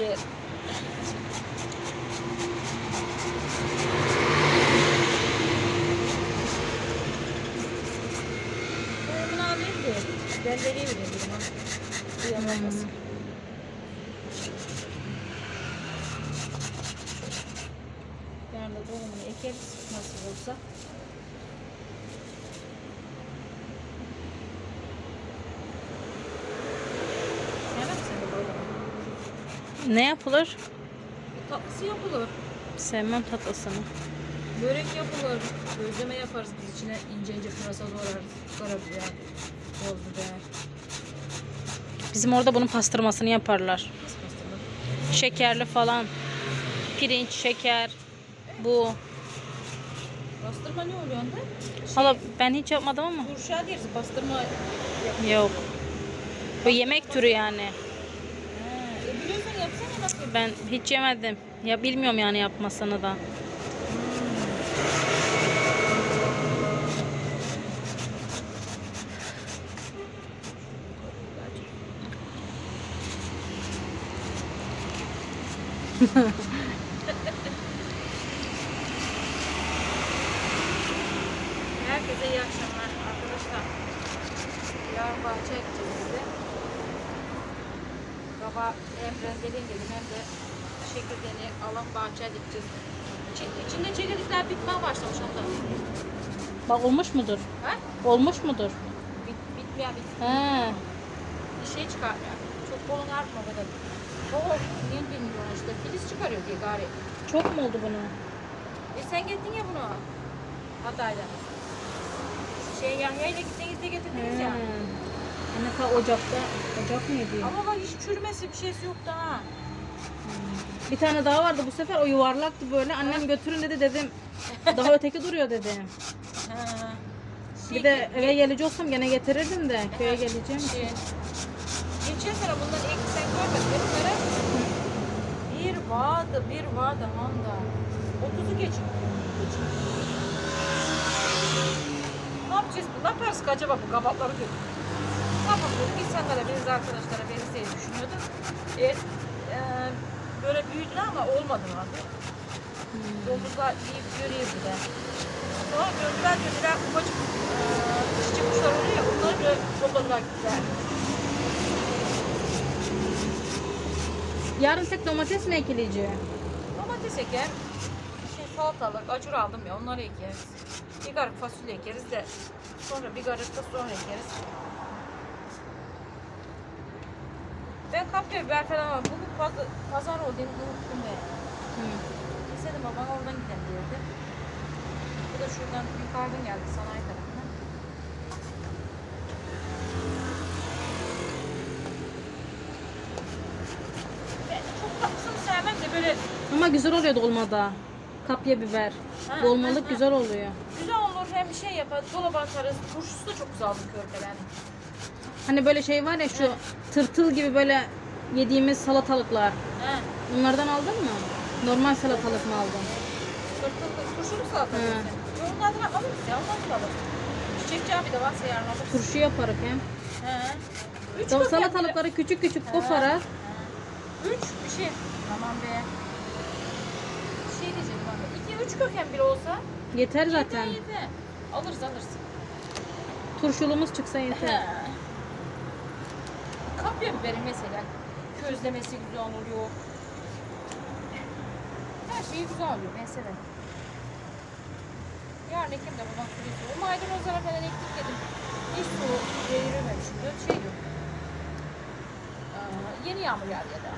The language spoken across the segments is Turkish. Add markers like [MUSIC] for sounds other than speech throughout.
ciğer. Ben bunu da ben de vereyim dedim. Duyamazsın. Yarın da doğumunu ekeriz nasıl olsa. Ne yapılır? Tatlısı yapılır. Sevmem tatlısını. Börek yapılır. Gözleme yaparız biz içine ince ince pırasa doğrarız. Karabiber, toz biber. Bizim orada bunun pastırmasını yaparlar. Nasıl pastırma? Şekerli falan. Pirinç, şeker. Bu. Pastırma ne oluyor onda? Hala ben hiç yapmadım ama. Burşa deriz. Pastırma yap. Yok. Bu yemek türü yani. Ha, e Ben hiç yemedim. Ya bilmiyorum yani yapmasını da. Herkese [LAUGHS] iyi akşamlar arkadaşlar. Yarın bahçeye gideceğiz biz de. Baba dedim hem de çekirdeğini alıp bahçeye gideceğiz. İçi- İçinde çekirdekler bitmeye başlamış ondan. Bak olmuş mudur? Ha? Olmuş mudur? Bit, bitmeyen bit. He. Bir şey çıkarmıyor. Çok bolun artma kadar. O niye bilmiyorum işte. Filiz çıkarıyor diye gari. Çok mu oldu bunu? E sen gittin ya bunu. Hatay'da. Şey Yahya ile gittiğinizde getirdiniz ya. Anne ta ocakta. Ocak mıydı? Ama bak hiç çürümesi bir şeysi yoktu ha. Bir tane daha vardı bu sefer o yuvarlaktı böyle. Annem götürün dedi dedim. Daha öteki duruyor dedim. Ha. Bir de eve gelecek olsam gene getirirdim de köye geleceğim. Şey, geçen sene bundan ilk sen görmedin bunları? Bir vardı, bir vardı Handa. 30'u geçin. Ne yapacağız? Ne yaparız ki acaba bu kabakları İnsanlara, biz arkadaşlara verirseyiz düşünüyorduk. E, e, böyle büyüdüler ama olmadı abi. Domuzlar yiyip görüyor bir de. Sonra gördüler gördüler ufacık e, çiçek kuşlar oluyor ya onları böyle topladılar gittiler. Yarın tek domates mi ekileceği? Domates eker, şey salatalık, acur aldım ya onları ekeriz. Bir karık fasulye ekeriz de sonra bir karık da sonra ekeriz. Ben kapya biber falan var. Bugün pazar, pazar olduğunu unuttum ben. Desedim babam oradan gidelim derdi. Bu da şuradan yukarıdan geldi sanayi tarafından. Ben çok tatlısını sevmem de böyle Ama güzel oluyor dolmada. Kapya biber. Ha, ha, Dolmalık ha. güzel oluyor. güzel olur hem şey yapar dolaba atarız. Turşusu da çok güzel olur körpelen. Hani böyle şey var ya şu tırtıl gibi böyle yediğimiz salatalıklar. He. Bunlardan aldın mı? Normal salatalık mı aldın? Tırtıllı turşulu salata He. diyorsun. Onlardan alırız ya onlardan alırız. Çiçekçi abi de varsa yarın alırız. Turşu yaparız hem. He. Üç Tam köken bile- salatalıkları küçük küçük koparak. Üç bir şey. Tamam be. Bir şey diyeceğim bana. İki üç köken bile olsa. Yeter zaten. Yeter yeter. Alırız alırız. Turşulumuz çıksa yeter. Kapya biberi mesela. Közlemesi güzel oluyor. Her şeyi güzel oluyor. Ben severim. Yarın ekim de babam sürüyor. Maydanozlara falan ektik dedim. Hiç su verilmemiş. Dört şey yok. Aa, yeni yağmur yağdı ya da.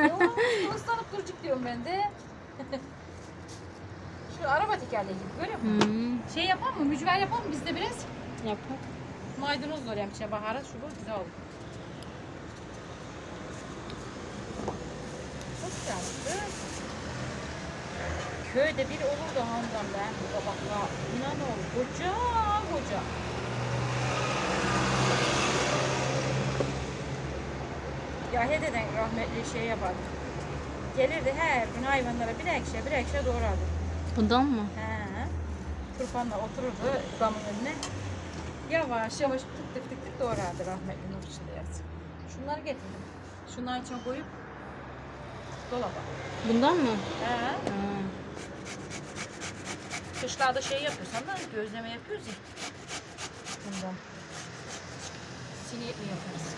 [LAUGHS] Yo, ıslanıp duracak diyorum ben de. [LAUGHS] Şu araba tekerleği gibi görüyor musun? Hmm. Şey yapalım mı? Mücver yapalım mı biz de biraz? Yapar. Maydanoz var hem içine baharat şu bu güzel olur. Çok güzel. Köyde bir olur da Handan ben bu kabakla. İnan ol koca koca. Ya hededen rahmetli şey yapardı. Gelirdi her gün hayvanlara bir ekşe bir ekşe doğrardı. Bundan mı? He. Turfanla otururdu damın önüne. Yavaş yavaş tık tık tık tık doğrardı rahmetli Nur yatsın. Şunları getirdim. Şunların içine koyup dolaba. Bundan mı? He. Ha. Kışlarda şey yapıyorsan da gözleme yapıyoruz ya. Bundan. Siniyet mi yaparız?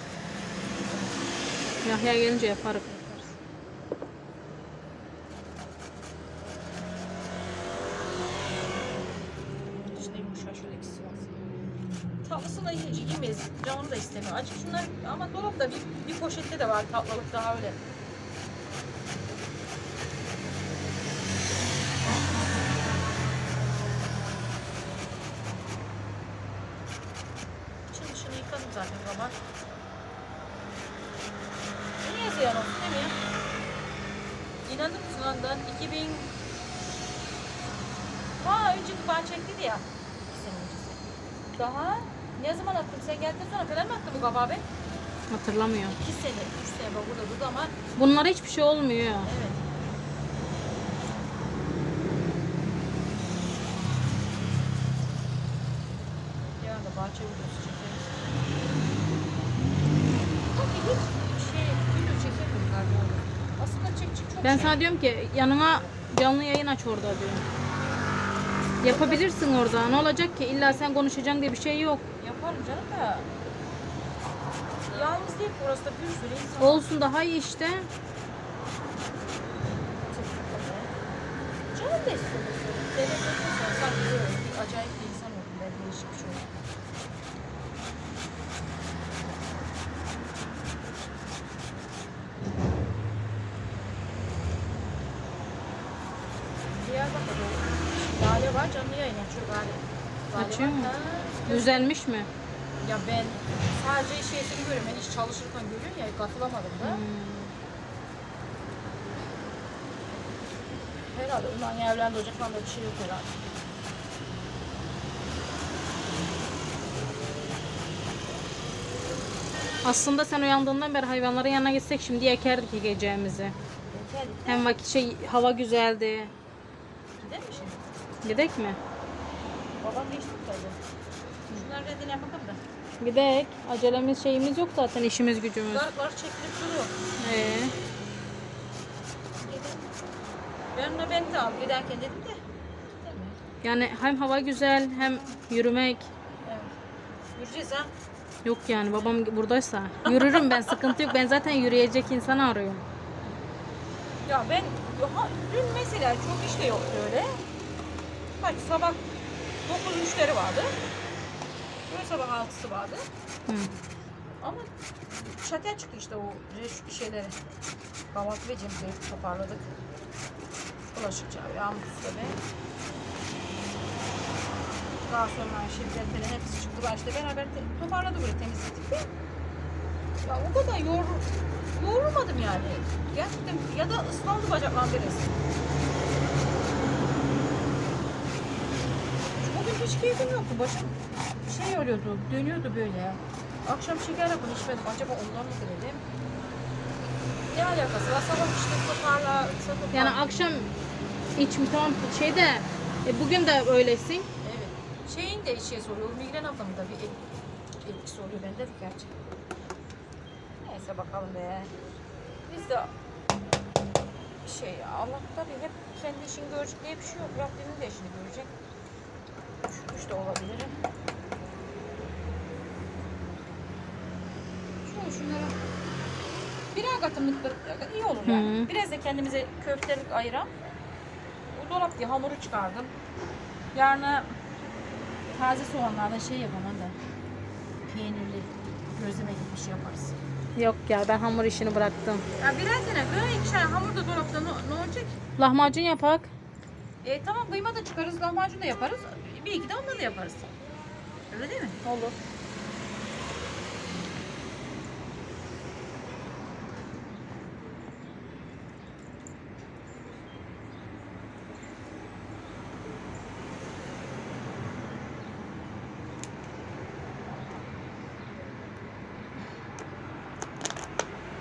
Yahya gelince var. Tatlısını hiç yemeyiz. Canım da istemiyor. Acık şunlar ama dolapta bir, bir poşette de var tatlılık daha öyle. Zaten baba. Niye ziyan olsun değil mi ya? İnanır mısın ondan 2000 Ha önceki bana çektiydi ya. İki sene öncesi. Daha ne zaman attım? Sen geldikten sonra falan mı attı bu kabağı be? Hatırlamıyor. İki sene, üç sene bak burada durdu ama Bunlara hiçbir şey olmuyor. evet. Yarın da bahçe videosu çekeriz. Peki hiç şey video çekemiyorum galiba. Aslında çekecek çok Ben sana diyorum ki yanına canlı yayın aç orada diyorum. Yapabilirsin orada. Ne olacak ki? İlla sen konuşacaksın diye bir şey yok. Yaparım canım da. Yalnız değil ki orası da bir sürü insan. Olsun daha iyi işte. Canım da istiyor. Devlet acayip bir insan oldum ben değişik bir şey oldum. Lale var canlı yayın açıyor Lale. Lale Açıyor var. mu? Ha, Düzelmiş mi? Ya ben sadece şeysini görüyorum. Ben iş çalışırken görüyorum ya katılamadım da. Hmm. Herhalde ulan evlendi ocaklarında bir şey yok herhalde. Aslında sen uyandığından beri hayvanların yanına gitsek şimdi ekerdik yiyeceğimizi. Yeter. Hem vakit şey hava güzeldi. Gidek mi? Babam iş tutardı? Şunları redine yapalım da. Gidek. Acelemiz şeyimiz yok zaten işimiz gücümüz. Garıklar çekilip duruyor. Ee, Gidelim. Ben de al giderken dedim de. Yani hem hava güzel hem yürümek. Evet. Yürüyeceğiz ha. Yok yani babam buradaysa. Yürürüm ben sıkıntı yok. Ben zaten yürüyecek insanı arıyorum. Ya ben dün mesela çok iş de yoktu öyle. Kaç sabah 9 müşteri vardı. Böyle sabah 6'sı vardı. Hı. Ama çatıya çıktı işte o şeyleri. Kahvaltı ve cemleri toparladık. Bulaşık çağı, yağmur üstleme. Daha sonra falan hepsi çıktı. Ben işte beraber toparladık böyle temizledik de. Ya o kadar yor, yorulmadım yani. Gerçekten ya da ıslandı bacaklarım biraz. Bugün hiç keyfim yoktu. Başım şey oluyordu, dönüyordu böyle. Akşam şeker yapın içmedim. Acaba ondan mı dedim. Ne alakası var? Sabah işte toparla, toparla. Yani akşam içmiş tamam şeyde e, bugün de öylesin. Evet. Şeyin de şeysi oluyor. Migren haftamın da bir et- etkisi oluyor bende de gerçi. Neyse bakalım be. Biz de şey Allah tabii hep kendi işini görecek diye bir şey yok. Rabbimin de işini görecek. Üşütmüş de olabilirim. Şöyle şunlara birer katımlık bir- iyi olur yani. Hı. Biraz da kendimize köftelik ayıran. Bu dolap diye hamuru çıkardım. Yarına taze soğanlardan şey yapamam da peynirli gözleme gibi bir şey yaparız. Yok ya ben hamur işini bıraktım. Ya birer tane böyle ikişer hamur da dolapta ne, ne olacak? Lahmacun yapak. E tamam kıyma da çıkarız, lahmacun da yaparız. Bir iki de onları da yaparız. Öyle değil mi? Olur.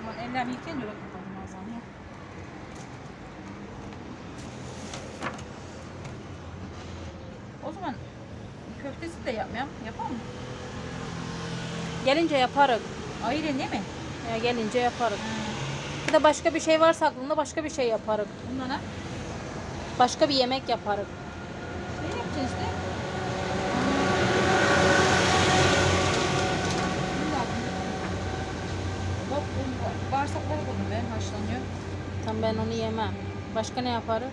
Aman ellerimi yıkayın öyle kapatalım bazen ya. O zaman köftesi de yapmayalım. Yapalım mı? Gelince yaparız. Ayrı değil mi? Ya gelince yaparız. Bir de başka bir şey varsa aklında başka bir şey yaparız. Bunlara Başka bir yemek yaparız. ne yapacağız işte? Bak bu buldum ben haşlanıyor. Tam ben onu yemem. Başka ne yaparız?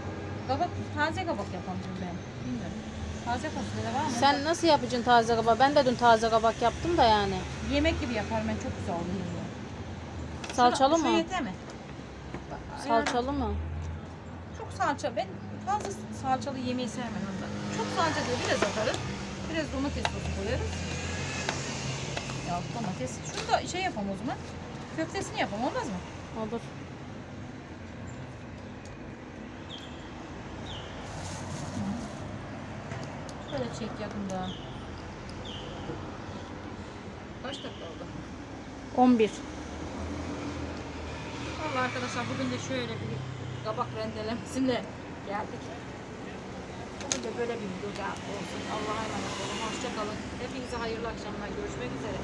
Kabak, taze kabak yapalım ben. Bilmiyorum. Taze fasulye de var mı? Sen nasıl yapacaksın taze kabak? Ben de dün taze kabak yaptım da yani. Yemek gibi yaparım ben çok güzel oluyor. Salçalı Şu- Şu mı? yeter mi? Bak, Salçalı mı? yani çok salça. Ben fazla salçalı yemeği sevmem ondan. Çok salça değil biraz atarız. Biraz domates sosu koyarız. Ya domates. Şunu da şey yapalım o zaman. Köftesini yapalım olmaz mı? Olur. Şöyle çek yakında. Kaç dakika oldu? 11. Vallahi arkadaşlar bugün de şöyle bir kabak rendelemesine geldik. Bugün de böyle bir video olsun. Allah'a emanet olun. Hoşça kalın. Hepinize hayırlı akşamlar. Görüşmek üzere.